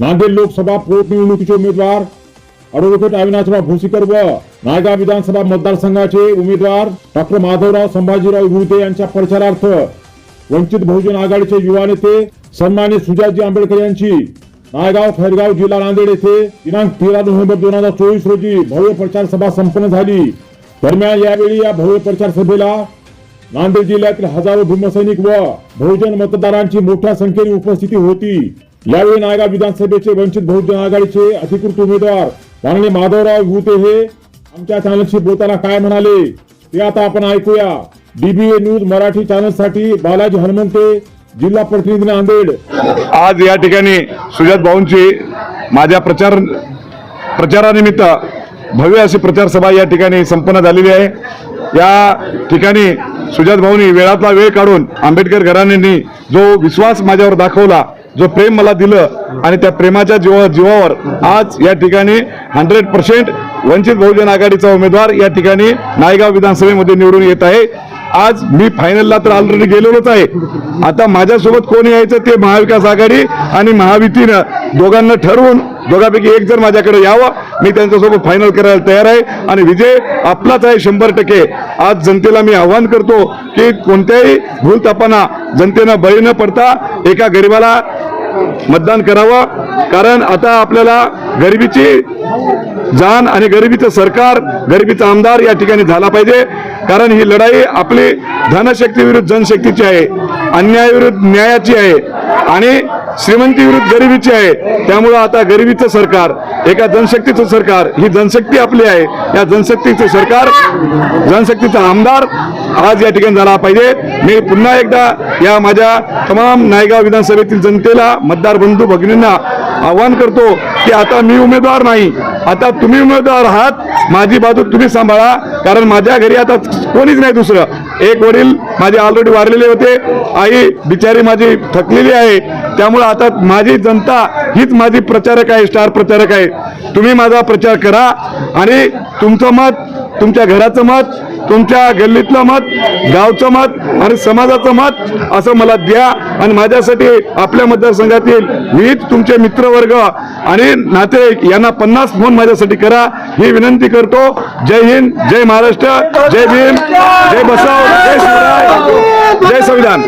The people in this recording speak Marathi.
नांदेड लोकसभा पोटनिवडणुकीचे उमेदवार अॅडव्होकेट अविनाशराव भोसीकर व नायगाव विधानसभा मतदारसंघाचे उमेदवार डॉक्टर माधवराव संभाजीराव विभूते यांच्या प्रचारार्थ वंचित बहुजन आघाडीचे युवा नेते सन्मानित सुजातजी आंबेडकर यांची नायगाव खैरगाव जिल्हा नांदेड येथे दिनांक तेरा नोव्हेंबर दोन हजार चोवीस रोजी भव्य प्रचार सभा संपन्न झाली. दरम्यान यावेळी या भव्य प्रचार सभेला नांदेड जिल्ह्यातील हजारो भीमसैनिक व बहुजन मतदारांची मोठ्या संख्येने उपस्थिती होती. यावेळी नायगाव विधानसभेचे वंचित बहुजन आघाडीचे अधिकृत उमेदवार माननीय माधवराव गुते हे आमच्या चॅनलशी बोलताना काय म्हणाले ते आता आपण ऐकूया. डीबीए न्यूज मराठी चॅनलसाठी बालाजी हनुमंते जिल्हा प्रतिनिधी नांदेड. आज या ठिकाणी सुजात भाऊंची माझ्या प्रचार प्रचारानिमित्त भव्य अशी प्रचार सभा या ठिकाणी संपन्न झालेली आहे. या ठिकाणी सुजात भाऊनी वेळातला वेळ काढून आंबेडकर घराण्यांनी जो विश्वास माझ्यावर दाखवला जो प्रेम मला दिलं आणि त्या प्रेमाच्या जीवा जीवावर आज या ठिकाणी हंड्रेड पर्सेंट वंचित बहुजन आघाडीचा उमेदवार या ठिकाणी नायगाव विधानसभेमध्ये निवडून येत आहे. आज मी फायनलला तर ऑलरेडी गेलेलोच आहे. आता माझ्यासोबत कोण यायचं ते महाविकास आघाडी आणि महायुतीनं दोघांना ठरवून दोघांपैकी एक जर माझ्याकडे यावं मी त्यांच्यासोबत फायनल करायला तयार आहे. आणि विजय आपलाच आहे शंभर टक्के. आज जनतेला मी आव्हान करतो की कोणत्याही भूलतापांना जनतेनं बळी न पडता एका गरिबाला मतदान करावं. कारण आता आपल्याला गरिबीची जाण आणि गरिबीचं सरकार गरिबीचा आमदार या ठिकाणी झाला पाहिजे. कारण ही लढाई आपली धनशक्ती विरुद्ध जनशक्तीची आहे. अन्याय विरुद्ध न्यायाची आहे. आणि श्रीमंती विरुद्ध गरिबीची आहे. त्यामुळं आता गरिबीचं सरकार एका जनशक्तीचं सरकार ही जनशक्ती आपली आहे. या जनशक्तीचं सरकार जनशक्तीचा आमदार आज या ठिकाणी झाला पाहिजे. मी पुन्हा एकदा या माझ्या तमाम नायगाव विधानसभेतील जनतेला मतदार बंधू भगिनींना आवाहन करतो की आता मी उमेदवार नाही. आता तुम्ही उमेदवार आहात. माझी बाजू तुम्ही सांभाळा. कारण माझ्या घरी आता कोणीच नाही दुसरं. एक वडील माझे ऑलरेडी वारलेले होते. आई बिचारी माझी थकलेली आहे. त्यामुळे आता माझी जनता हीच माझी प्रचारक आहे स्टार प्रचारक आहे. तुम्ही माझा प्रचार करा आणि तुमचं मत तुमच्या घराचं मत तुमच्या गल्लीतलं मत गावचं मत आणि समाजाचं मत असं मला द्या आणि माझ्यासाठी आपल्या मतदारसंघातील विविध तुमचे मित्रवर्ग आणि नातेवाईक यांना पन्नास फोन माझ्यासाठी करा. ही विनंती करतो. जय हिंद जय महाराष्ट्र जय भीम जय बसव जय शिवराय जय संविधान.